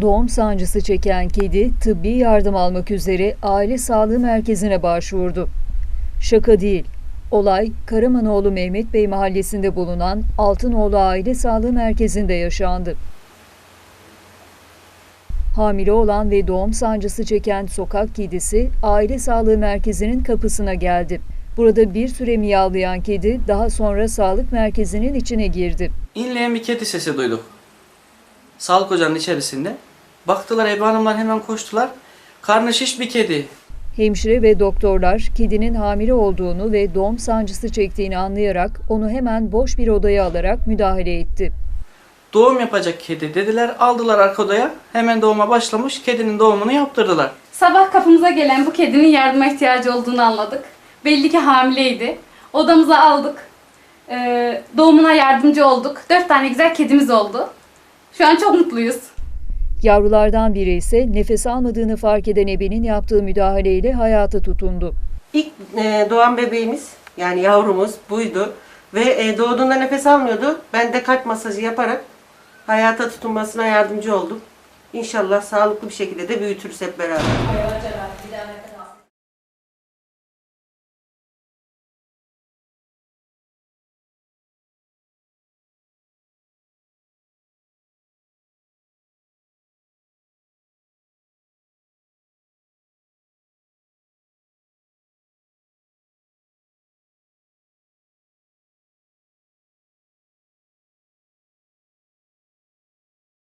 Doğum sancısı çeken kedi tıbbi yardım almak üzere aile sağlığı merkezine başvurdu. Şaka değil. Olay Karamanoğlu Mehmet Bey mahallesinde bulunan Altınoğlu Aile Sağlığı Merkezi'nde yaşandı. Hamile olan ve doğum sancısı çeken sokak kedisi aile sağlığı merkezinin kapısına geldi. Burada bir süre miyavlayan kedi daha sonra sağlık merkezinin içine girdi. İnleyen bir kedi sesi duyduk. Sağlık ocağının içerisinde. Baktılar Ebe Hanımlar hemen koştular. Karnı şiş bir kedi. Hemşire ve doktorlar kedinin hamile olduğunu ve doğum sancısı çektiğini anlayarak onu hemen boş bir odaya alarak müdahale etti. Doğum yapacak kedi dediler. Aldılar arka odaya. Hemen doğuma başlamış. Kedinin doğumunu yaptırdılar. Sabah kapımıza gelen bu kedinin yardıma ihtiyacı olduğunu anladık. Belli ki hamileydi. Odamıza aldık. Ee, doğumuna yardımcı olduk. Dört tane güzel kedimiz oldu. Şu an çok mutluyuz. Yavrulardan biri ise nefes almadığını fark eden ebenin yaptığı müdahaleyle hayata tutundu. İlk e, doğan bebeğimiz yani yavrumuz buydu ve e, doğduğunda nefes almıyordu. Ben de kalp masajı yaparak hayata tutunmasına yardımcı oldum. İnşallah sağlıklı bir şekilde de büyütürüz hep beraber.